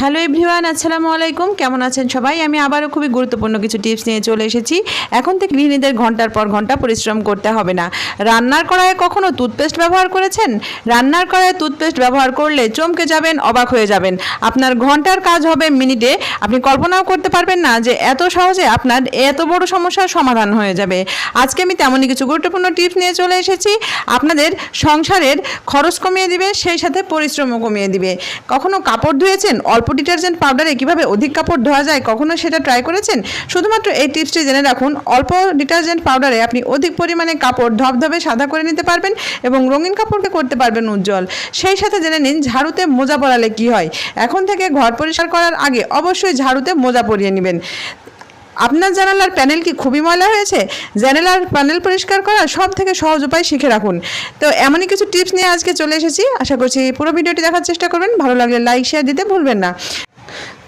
Hello everyone, আসসালামু আলাইকুম। কেমন আছেন সবাই? আমি আবারও খুবই গুরুত্বপূর্ণ কিছু টিপস নিয়ে চলে এসেছি। এখন থেকে গৃহিণীদের ঘণ্টার পর ঘণ্টা পরিশ্রম করতে হবে না। রান্নার কড়াইয়ে কখনো টুথপেস্ট ব্যবহার করেছেন? রান্নার কড়াইয়ে টুথপেস্ট ব্যবহার করলে চমকে যাবেন, অবাক হয়ে যাবেন। আপনার ঘণ্টার কাজ হবে মিনিটে। আপনি কল্পনাও করতে পারবেন না যে এত সহজে আপনার এত বড় সমস্যার সমাধান হয়ে যাবে। আজকে আমি তেমনই কিছু গুরুত্বপূর্ণ টিপস নিয়ে চলে এসেছি। আপনাদের সংসারের খরচ কমিয়ে দিবে, সেই সাথে পরিশ্রমও কমিয়ে দিবে। কখনো কাপড় ধুয়েছেন? অল্প ডিটারজেন্ট পাউডারে কীভাবে অধিক কাপড় ধোয়া যায়, কখনো সেটা ট্রাই করেছেন? শুধুমাত্র এই টিপসটি জেনে রাখুন, অল্প ডিটারজেন্ট পাউডারে আপনি অধিক পরিমাণে কাপড় ধবধবে সাদা করে নিতে পারবেন এবং রঙিন কাপড়কে করতে পারবেন উজ্জ্বল। সেই সাথে জেনে নিন ঝাড়ুতে মোজা পরালে কি হয়। এখন থেকে ঘর পরিষ্কার করার আগে অবশ্যই ঝাড়ুতে মোজা পরিয়ে নেবেন। আপনার জানালার প্যানেল কি খুবই ময়লা হয়েছে? জানালার প্যানেল পরিষ্কার করা সব থেকে সহজ উপায় শিখে রাখুন। তো এমনই কিছু টিপস নিয়ে আজকে চলে এসেছি। আশা করছি পুরো ভিডিওটি দেখার চেষ্টা করবেন। ভালো লাগলে লাইক শেয়ার দিতে ভুলবেন না।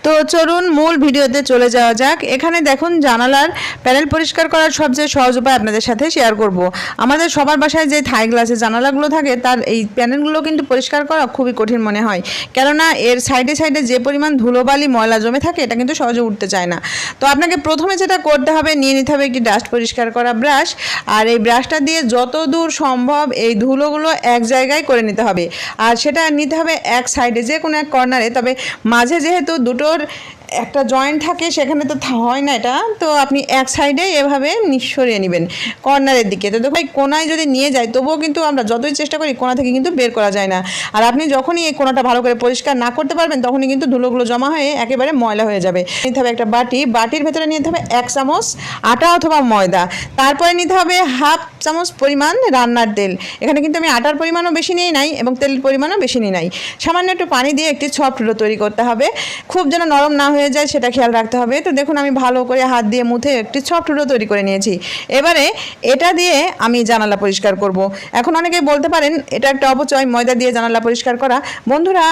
তো চলুন মূল ভিডিওতে চলে যাওয়া যাক। এখানে দেখুন জানালার প্যানেল পরিষ্কার করার সবচেয়ে সহজ উপায় আপনাদের সাথে শেয়ার করব। আমাদের সবার বাসায় যে থাই গ্লাসে জানালাগুলো থাকে, তার এই প্যানেলগুলো কিন্তু পরিষ্কার করা খুবই কঠিন মনে হয়। কেননা এর সাইডে সাইডে যে পরিমাণ ধুলোবালি, ময়লা জমে থাকে, এটা কিন্তু সহজে উঠতে চায় না। তো আপনাকে প্রথমে যেটা করতে হবে, নিয়ে নিতে হবে একটি ডাস্ট পরিষ্কার করা ব্রাশ আর এই ব্রাশটা দিয়ে যত দূর সম্ভব এই ধুলোগুলো এক জায়গায় করে নিতে হবে। আর সেটা নিতে হবে এক সাইডে যে কোনো এক কর্নারে তবে মাঝে যেহেতু anterior একটা জয়েন্ট থাকে, সেখানে তো হয় না এটা। তো আপনি এক সাইডে এভাবে নিঃসরিয়ে নেবেন কর্নারের দিকে। তো দেখো এই কোনায় যদি নিয়ে যায় তবুও কিন্তু আমরা যতই চেষ্টা করি কোনা থেকে কিন্তু বের করা যায় না। আর আপনি যখনই এই কোনাটা ভালো করে পরিষ্কার না করতে পারবেন, তখনই কিন্তু ধুলোগুলো জমা হয়ে একেবারে ময়লা হয়ে যাবে। নিতে হবে একটা বাটি। বাটির ভেতরে নিতে হবে এক চামচ আটা অথবা ময়দা। তারপরে নিতে হবে হাফ চামচ পরিমাণ রান্নার তেল। এখানে কিন্তু আমি আটার পরিমাণও বেশি নিয়ে নাই এবং তেলের পরিমাণও বেশি নিয়ে নাই। সামান্য একটু পানি দিয়ে একটি সফট তৈরি করতে হবে। খুব যেন নরম না যায়, সেটা খেয়াল রাখতে হবে। তো দেখুন, আমি ভালো করে হাত দিয়ে মুথে একটি সফট ডো তৈরি করে নিয়েছি। এবারে এটা দিয়ে আমি জানালা পরিষ্কার করব। এখন অনেকে বলতে পারেন, এটা একটা অপচয়, ময়দা দিয়ে জানালা পরিষ্কার করা। বন্ধুরা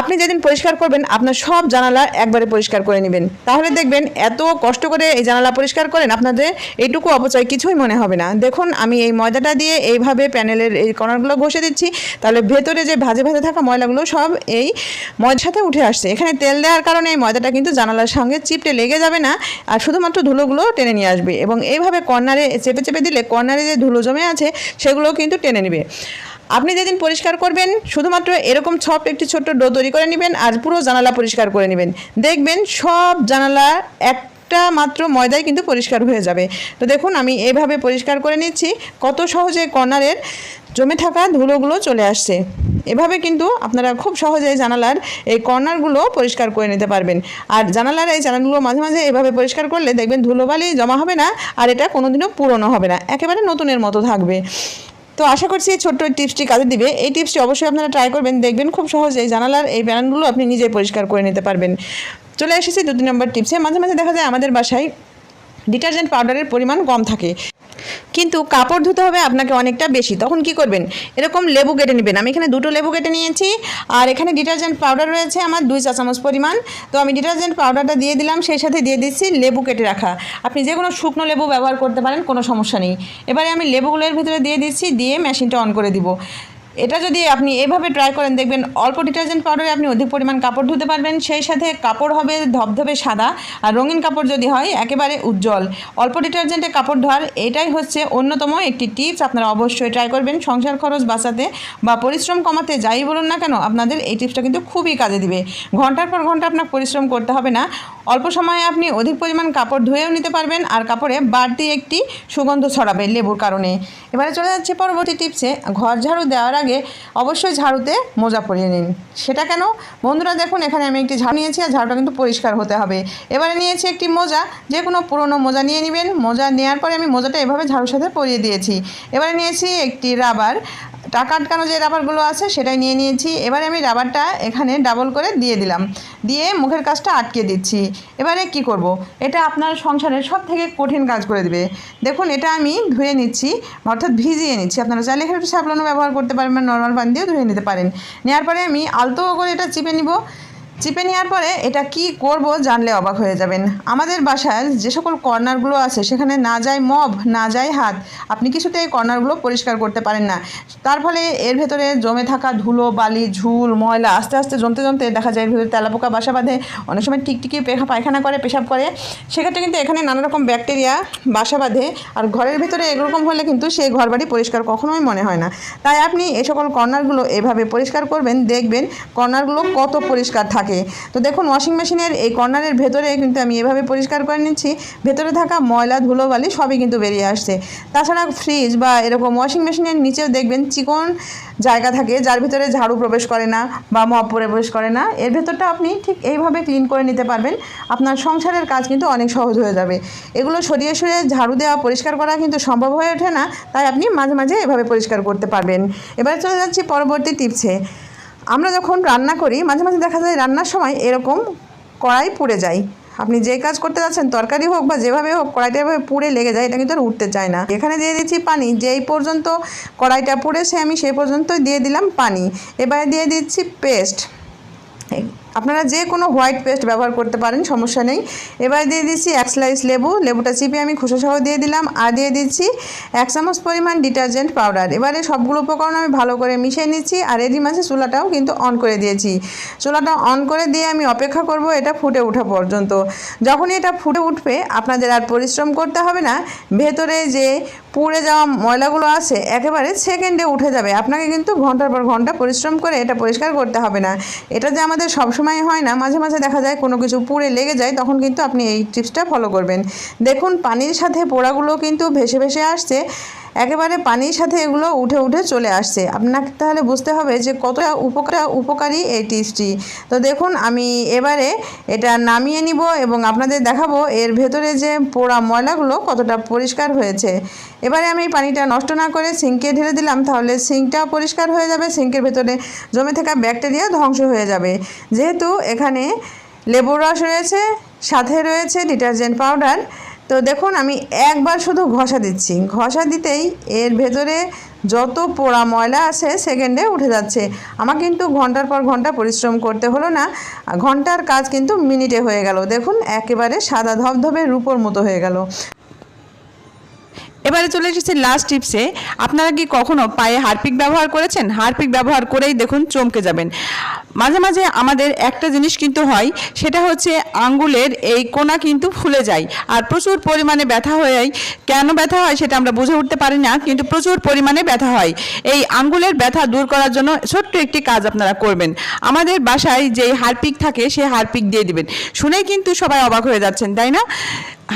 আপনি যেদিন পরিষ্কার করবেন, আপনার সব জানালা একবারে পরিষ্কার করে নেবেন। তাহলে দেখবেন এত কষ্ট করে এই জানালা পরিষ্কার করেন, আপনাদের এইটুকু অপচয় কিছুই মনে হবে না। দেখুন, আমি এই ময়দাটা দিয়ে এইভাবে প্যানেলের এই কর্নারগুলো ঘষে দিচ্ছি। তাহলে ভেতরে যে ভাজে ভাজে থাকা ময়লাগুলো সব এই ময়দার সাথে উঠে আসছে। এখানে তেল দেওয়ার কারণে এই ময়দাটা কিন্তু জানালার সঙ্গে চিপটে লেগে যাবে না আর শুধুমাত্র ধুলোগুলো টেনে নিয়ে আসবে। এবং এইভাবে কর্নারে চেপে চেপে দিলে কর্নারে যে ধুলো জমে আছে সেগুলো কিন্তু টেনে নেবে। আপনি যেদিন পরিষ্কার করবেন, শুধুমাত্র এরকম সব একটি ছোট্ট ডো তৈরি করে নেবেন আর পুরো জানালা পরিষ্কার করে নেবেন। দেখবেন সব জানালা একটা মাত্র ময়দায় কিন্তু পরিষ্কার হয়ে যাবে। তো দেখুন, আমি এইভাবে পরিষ্কার করে নিচ্ছি। কত সহজে কর্নারের জমে থাকা ধুলোগুলো চলে আসছে। এভাবে কিন্তু আপনারা খুব সহজে জানালার এই কর্নারগুলো পরিষ্কার করে নিতে পারবেন। আর জানালার এই জানালাগুলো মাঝে মাঝে এভাবে পরিষ্কার করলে দেখবেন ধুলোবালি জমা হবে না আর এটা কোনোদিনও পুরনো হবে না। একেবারে নতুনের মতো থাকবে। তো আশা করছি এই ছোট্ট টিপসটি কাজে দিবে। এই টিপসটি অবশ্যই আপনারা ট্রাই করবেন, দেখবেন খুব সহজেই জানালার এই ব্যানারগুলো আপনি নিজেই পরিষ্কার করে নিতে পারবেন। চলে এসেছি দু তিন নম্বর টিপসে মাঝে মাঝে দেখা যায় আমাদের বাসায় ডিটারজেন্ট পাউডারের পরিমাণ কম থাকে। কিন্তু কাপড় ধুতে হবে আপনাকে অনেকটা বেশি। তখন কি করবেন? এরকম লেবু কেটে নেবেন। আমি এখানে দুটো লেবু কেটে নিয়েছি। আর এখানে ডিটারজেন্ট পাউডার রয়েছে আমার দুই চা চামচ পরিমাণ। তো আমি ডিটারজেন্ট পাউডারটা দিয়ে দিলাম, সেই সাথে দিয়ে দিচ্ছি লেবু কেটে রাখা। আপনি যে কোনো শুকনো লেবু ব্যবহার করতে পারেন, কোনো সমস্যা নেই। এবারে আমি লেবুগুলোর ভিতরে দিয়ে দিচ্ছি, দিয়ে মেশিনটা অন করে দিব। এটা যদি আপনি এভাবে ট্রাই করেন, দেখবেন অল্প ডিটারজেন্ট পাউডারে আপনি অধিক পরিমাণ কাপড় ধুতে পারবেন। সেই সাথে কাপড় হবে ধবধবে সাদা আর রঙিন কাপড় যদি হয়, একেবারে উজ্জ্বল। অল্প ডিটারজেন্টে কাপড় ধোয়ার এটাই হচ্ছে অন্যতম একটি টিপস আপনারা অবশ্যই ট্রাই করবেন সংসার খরচ বাঁচাতে বা পরিশ্রম কমাতে যাই বলুন না কেন, আপনাদের এই টিপসটা কিন্তু খুবই কাজে দিবে। ঘণ্টার পর ঘণ্টা আপনার পরিশ্রম করতে হবে না। অল্প সময়ে আপনি অধিক পরিমাণ কাপড় ধুয়েও নিতে পারবেন আর কাপড়ে বাড়তি একটি সুগন্ধ ছড়াবে লেবুর কারণে। এবারে চলে যাচ্ছে পরবর্তী টিপসে ঘর ঝাড়ু দেওয়ার আগে অবশ্যই ঝাড়ুতে মোজা পরিয়ে নিন। সেটা কেন? বন্ধুরা, দেখুন, এখানে আমি একটি ঝাড়ু নিয়েছি আর ঝাড়ুটা কিন্তু পরিষ্কার হতে হবে। এবারে নিয়েছি একটি মোজা। যে কোনো পুরনো মোজা নিয়ে নেবেন। মোজা নেওয়ার পরে আমি মোজাটা এভাবে ঝাড়ুর সাথে পরিয়ে দিয়েছি। এবারে নিয়েছি একটি রাবার। টাকা আটকানো যে রাবারগুলো আছে সেটাই নিয়ে নিয়েছি। এবারে আমি রাবারটা এখানে ডাবল করে দিয়ে দিলাম। দিয়ে মুখের কাজটা আটকে দিচ্ছি। এবারে কি করব। এটা আপনার সংসারের সব থেকে কঠিন কাজ করে দেবে। দেখুন, এটা আমি ধুয়ে নিচ্ছি, অর্থাৎ ভিজিয়ে নিচ্ছি। আপনারা চাইলে এখানে একটু ব্যবহার করতে পারেন বা নর্মাল পান দিয়েও ধুয়ে নিতে পারেন। নেওয়ার পরে আমি আলতো করে এটা চিপে নিব। চিপে নেওয়ার পরে এটা কি করব জানলে অবাক হয়ে যাবেন। আমাদের বাসায় যে সকল কর্নারগুলো আছে, সেখানে না যায় মব, না যায় হাত। আপনি কিছুতে এই কর্নারগুলো পরিষ্কার করতে পারেন না। তার ফলে এর ভেতরে জমে থাকা ধুলো, বালি, ঝুল, ময়লা আস্তে আস্তে জমতে জমতে দেখা যায় এর ভেতরে তেলাপোকা, বাসা বাঁধে। অনেক সময় টিকটিকি পায়খানা করে, পেশাব করে। সেক্ষেত্রে কিন্তু এখানে নানা রকম ব্যাকটেরিয়া বাসা বাঁধে। আর ঘরের ভিতরে এরকম হলে কিন্তু সেই ঘর বাড়ি পরিষ্কার কখনোই মনে হয় না। তাই আপনি এই সকল কর্নারগুলো এভাবে পরিষ্কার করবেন, দেখবেন কর্নারগুলো কত পরিষ্কার থাকে। তো দেখুন ওয়াশিং মেশিনের এই কর্নারের ভেতরে কিন্তু আমি এভাবে পরিষ্কার করে নিচ্ছি। ভেতরে থাকা ময়লা, ধুলোবালি সবই কিন্তু বেরিয়ে আসছে। তাছাড়া ফ্রিজ বা এরকম ওয়াশিং মেশিনের নিচেও দেখবেন চিকন জায়গা থাকে, যার ভিতরে ঝাড়ু প্রবেশ করে না বা মপ প্রবেশ করে না। এর ভেতরটা আপনি ঠিক এইভাবে ক্লিন করে নিতে পারবেন। আপনার সংসারের কাজ কিন্তু অনেক সহজ হয়ে যাবে। এগুলো সরিয়ে সরিয়ে ঝাড়ু দেওয়া, পরিষ্কার করা কিন্তু সম্ভব হয়ে ওঠে না। তাই আপনি মাঝে মাঝে এভাবে পরিষ্কার করতে পারবেন। এবার চলে যাচ্ছি পরবর্তী টিপসে আমরা যখন রান্না করি, মাঝে মাঝে দেখা যায় রান্নার সময় এরকম কড়াই পুড়ে যায়। আপনি যে কাজ করতে যাচ্ছেন, তরকারি হোক বা যেভাবে হোক, কড়াইটা এভাবে পুড়ে লেগে যায়, এটা কিন্তু আর উঠতে চায় না। এখানে দিয়ে দিচ্ছি পানি, যেই পর্যন্ত কড়াইটা পুড়েছে আমি সেই পর্যন্তই দিয়ে দিলাম পানি। এবারে দিয়ে দিচ্ছি পেস্ট। আপনারা যে কোনো হোয়াইট পেস্ট ব্যবহার করতে পারেন, সমস্যা নেই। এবার দিয়ে দিচ্ছি এক স্লাইস লেবু। লেবুটা চিপে আমি খোসা সহ দিয়ে দিলাম আর দিয়ে দিচ্ছি এক চামচ পরিমাণ ডিটারজেন্ট পাউডার এবারে সবগুলো উপকরণ আমি ভালো করে মিশিয়ে নিচ্ছি আর এরই মাঝে চুলাটাও কিন্তু অন করে দিয়েছি। চুলাটা অন করে দিয়ে আমি অপেক্ষা করব এটা ফুটে ওঠা পর্যন্ত। যখনই এটা ফুটে উঠবে, আপনাদের আর পরিশ্রম করতে হবে না। ভেতরে যে পুড়ে যাওয়া ময়লাগুলো আছে, একেবারে সেকেন্ডে উঠে যাবে। আপনাকে কিন্তু ঘণ্টার পর ঘণ্টা পরিশ্রম করে এটা পরিষ্কার করতে হবে না। এটা যে আমাদের সবসময় হয় না, মাঝে মাঝে দেখা যায় কোনো কিছু পুড়ে লেগে যায়, তখন কিন্তু আপনি এই টিপসটা ফলো করবেন। দেখুন, পানির সাথে পোড়াগুলো কিন্তু ভেসে ভেসে আসছে। একেবারে পানির সাথে এগুলো উঠে উঠে চলে আসছে। আপনাকে তাহলে বুঝতে হবে যে কতটা উপকার, উপকারী এই টিপসটি। তো দেখুন, আমি এবারে এটা নামিয়ে নিব এবং আপনাদের দেখাবো এর ভেতরে যে পোড়া ময়লাগুলো কতটা পরিষ্কার হয়েছে। এবারে আমি পানিটা নষ্ট না করে সিঙ্কে ঢেলে দিলাম, তাহলে সিঙ্কটাও পরিষ্কার হয়ে যাবে, সিঙ্কের ভেতরে জমে থাকা ব্যাকটেরিয়া ধ্বংস হয়ে যাবে। যেহেতু এখানে লেবুর রস রয়েছে, সাথে রয়েছে ডিটারজেন্ট পাউডার তো দেখুন, আমি একবার শুধু ঘষা দিচ্ছি। ঘষা দিতেই এর ভেতরে যত পোড়া ময়লা আছে সেকেন্ডে উঠে যাচ্ছে। আমার কিন্তু ঘণ্টার পর ঘণ্টা পরিশ্রম করতে হলো না। ঘণ্টার কাজ কিন্তু মিনিটে হয়ে গেল। দেখুন, একেবারে সাদা ধবধবে রূপোর মতো হয়ে গেল। এবারে চলে এসেছে লাস্ট টিপসে আপনারা কি কখনো পায়ে হারপিক ব্যবহার করেছেন? হারপিক ব্যবহার করেই দেখুন চমকে যাবেন। মাঝে মাঝে আমাদের একটা জিনিস কিন্তু হয়, সেটা হচ্ছে আঙ্গুলের এই কোনা কিন্তু ফুলে যায়। আর প্রচুর পরিমাণে ব্যথা হয়ে কেন ব্যথা হয় সেটা আমরা বুঝে উঠতে পারি না, কিন্তু প্রচুর পরিমাণে ব্যথা হয়। এই আঙ্গুলের ব্যথা দূর করার জন্য ছোট্ট একটি কাজ আপনারা করবেন। আমাদের বাসায় যে হারপিক থাকে, সে হারপিক দিয়ে দিবেন। শুনেই কিন্তু সবাই অবাক হয়ে যাচ্ছেন, তাই না?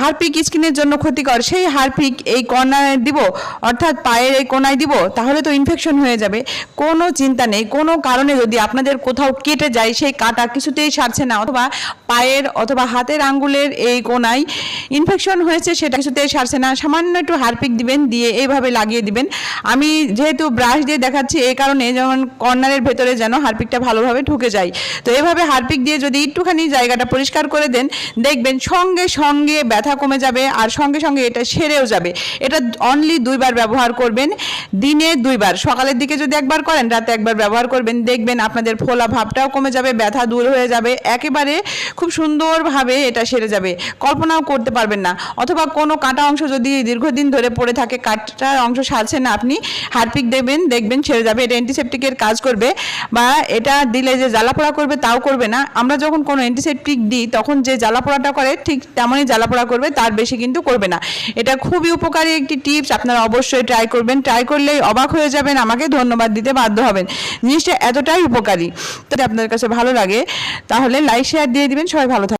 হারপিক স্কিনের জন্য ক্ষতিকর। সেই হারপিক এই কর্নারে দিব, অর্থাৎ পায়ের এই কোনায় দিব, তাহলে তো ইনফেকশন হয়ে যাবে। কোনো চিন্তা নেই, কোনো কারণে যদি আপনাদের কোথাও কেটে যায়, সেই কাটা কিছুতেই সারছে না, অথবা পায়ের অথবা হাতের আঙ্গুলের এই কোনায় ইনফেকশন হয়েছে, সেটা কিছুতেই সারছে না। সামান্য একটু হারপিক দিবেন, দিয়ে এইভাবে লাগিয়ে দিবেন। আমি যেহেতু ব্রাশ দিয়ে দেখাচ্ছি, এই কারণে যেমন কর্নারের ভেতরে যেন হারপিকটা ভালোভাবে ঢুকে যায়। তো এভাবে হারপিক দিয়ে যদি একটুখানি জায়গাটা পরিষ্কার করে দেন, দেখবেন সঙ্গে সঙ্গে ব্যথা কমে যাবে আর সঙ্গে সঙ্গে এটা সেরেও যাবে। এটা অনলি দুইবার ব্যবহার করবেন, দিনে দুইবার। সকালের দিকে যদি একবার করেন, রাতে একবার ব্যবহার করবেন, দেখবেন আপনাদের ফোলা ভাবটাও কমে যাবে, ব্যথা দূর হয়ে যাবে। একেবারে খুব সুন্দরভাবে এটা সেরে যাবে। কল্পনাও করতে পারবেন না। অথবা কোনো কাটা অংশ যদি দীর্ঘদিন ধরে পড়ে থাকে, কাটার অংশ সারছে না আপনি, হারপিক দেবেন দেখবেন ছেড়ে যাবে। এটা অ্যান্টিসেপটিকের কাজ করবে বা এটা দিলে যে জ্বালাপোড়া করবে, তাও করবে না। আমরা যখন কোনো অ্যান্টিসেপটিক দিই, তখন যে জ্বালাপোড়াটা করে, ঠিক তেমনই জ্বালাপোড়া করবে, তার বেশি কিন্তু করবে না। এটা খুবই উপকারী একটি টিপস, আপনারা অবশ্যই ট্রাই করবেন। ট্রাই করলেই অবাক হয়ে যাবেন, আমাকে ধন্যবাদ দিতে বাধ্য হবেন। জিনিসটা এতটাই উপকারী। তাহলে আপনাদের কাছে ভালো লাগে, তাহলে লাইক শেয়ার দিয়ে দিবেন। সবাই ভালো